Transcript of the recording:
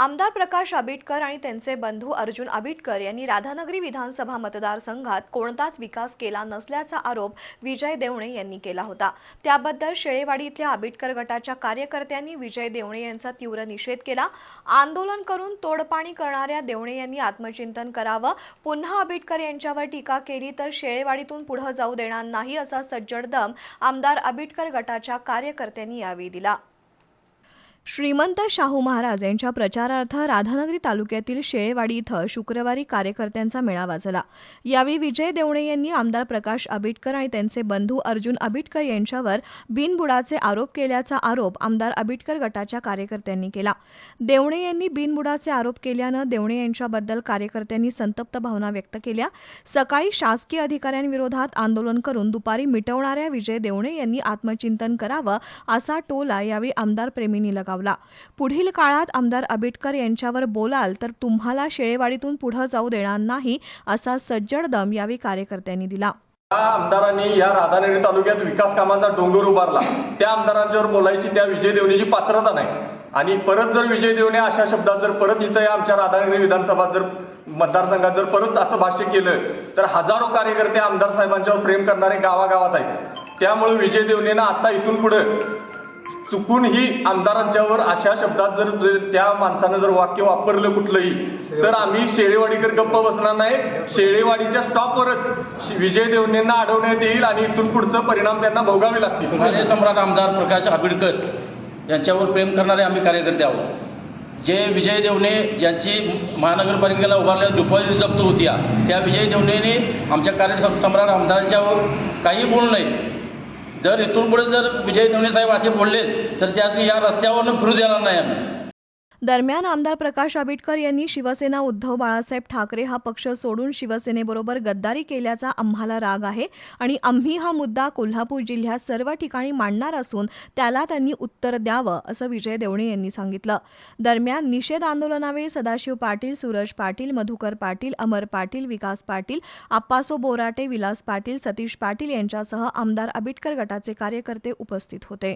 आमदार प्रकाश आबिटकर आणि त्यांचे बंधू अर्जुन आबिटकर यांनी राधानगरी विधानसभा मतदारसंघात कोणताच विकास केला नसल्याचा आरोप विजय देवणे यांनी केला होता. त्याबद्दल शेळेवाडी इथल्या आबिटकर गटाच्या कार्यकर्त्यांनी विजय देवणे यांचा तीव्र निषेध केला. आंदोलन करून तोडपाणी करणाऱ्या देवणे यांनी आत्मचिंतन करावं. पुन्हा आबिटकर यांच्यावर टीका केली तर शेळेवाडीतून पुढे जाऊ देणार नाही असा सज्जड दम आमदार आबिटकर गटाच्या कार्यकर्त्यांनी यावेळी दिला. श्रीमंत शाहू महाराज यांच्या प्रचारार्थ राधानगरी तालुक्यातील शेळेवाडी इथं शुक्रवारी कार्यकर्त्यांचा मेळावा झाला यावेळी विजय देवणे यांनी आमदार प्रकाश आबिटकर आणि त्यांचे बंधू अर्जुन आबिटकर यांच्यावर बिनबुडाचे आरोप केल्याचा आरोप आमदार आबिटकर गटाच्या कार्यकर्त्यांनी केला. देवणे यांनी बिनबुडाचे आरोप केल्यानं देवणे यांच्याबद्दल कार्यकर्त्यांनी संतप्त भावना व्यक्त केल्या. सकाळी शासकीय अधिकाऱ्यांविरोधात आंदोलन करून दुपारी मिटवणाऱ्या विजय देवणे यांनी आत्मचिंतन करावं असा टोला यावेळी आमदार प्रेमींनी लगावला. पुढील काळात आमदार आबिटकर यांच्यावर बोलाल तर तुम्हाला शेळेवाडीतून पुढे जाऊ देणार नाही असा सज्जड दम यावेळी कार्यकर्त्यांनी दिला. आमदारांनी या राधानगरी तालुक्यात विकास कामांचा डोंगर उभारला. त्या आमदारांच्यावर बोलायची त्या विजय देवणीची पात्रता नाही. आणि परत जर विजय देवणे अशा शब्दात जर परत इथं या आमच्या राधानगरी विधानसभा जर मतदारसंघात जर परत असं भाष्य केलं तर हजारो कार्यकर्ते आमदार साहेबांच्यावर प्रेम करणारे गावागावात आहेत. त्यामुळे विजय देवणेनं आता इथून पुढे चुकून ही आमदारांच्यावर अशा शब्दात जर त्या माणसानं जर वाक्य वापरलं कुठलंही तर आम्ही शेळेवाडीकर गप्प बसणार नाही. शेळेवाडीच्या स्टॉपवरच विजय देवणेंना अडवण्यात येईल आणि इथून पुढचं परिणाम त्यांना भोगावे लागतील. माझे सम्राट आमदार प्रकाश आंबेडकर यांच्यावर प्रेम करणारे आम्ही कार्यकर्ते आहोत. जे विजय देवणे ज्यांची महानगरपालिकेला उभारलेल्या दुपारी जप्त होत्या त्या विजय देवणेने आमच्या कार्य सम्राट आमदारांच्यावर काही बोलू नये. जर इथून पुढे जर विजय देवणे साहेब असे बोलले तर त्यासनी या रस्त्यावरनं फिरू देणार नाही आम्ही. दरम्यान आमदार प्रकाश आबिटकर यांनी शिवसेना उद्धव बाळासाहेब ठाकरे हा पक्ष सोडून शिवसेनेबरोबर गद्दारी केल्याचा आम्हाला राग आहे आणि आम्ही हा मुद्दा कोल्हापूर जिल्ह्यात सर्व ठिकाणी मांडणार असून त्याला त्यांनी उत्तर द्यावं असं विजय देवणे यांनी सांगितलं. दरम्यान निषेध आंदोलनावेळी सदाशिव पाटील सूरज पाटील मधुकर पाटील अमर पाटील विकास पाटील आप्पासो बोराटे विलास पाटील सतीश पाटील यांच्यासह आमदार आबिटकर गटाचे कार्यकर्ते उपस्थित होते.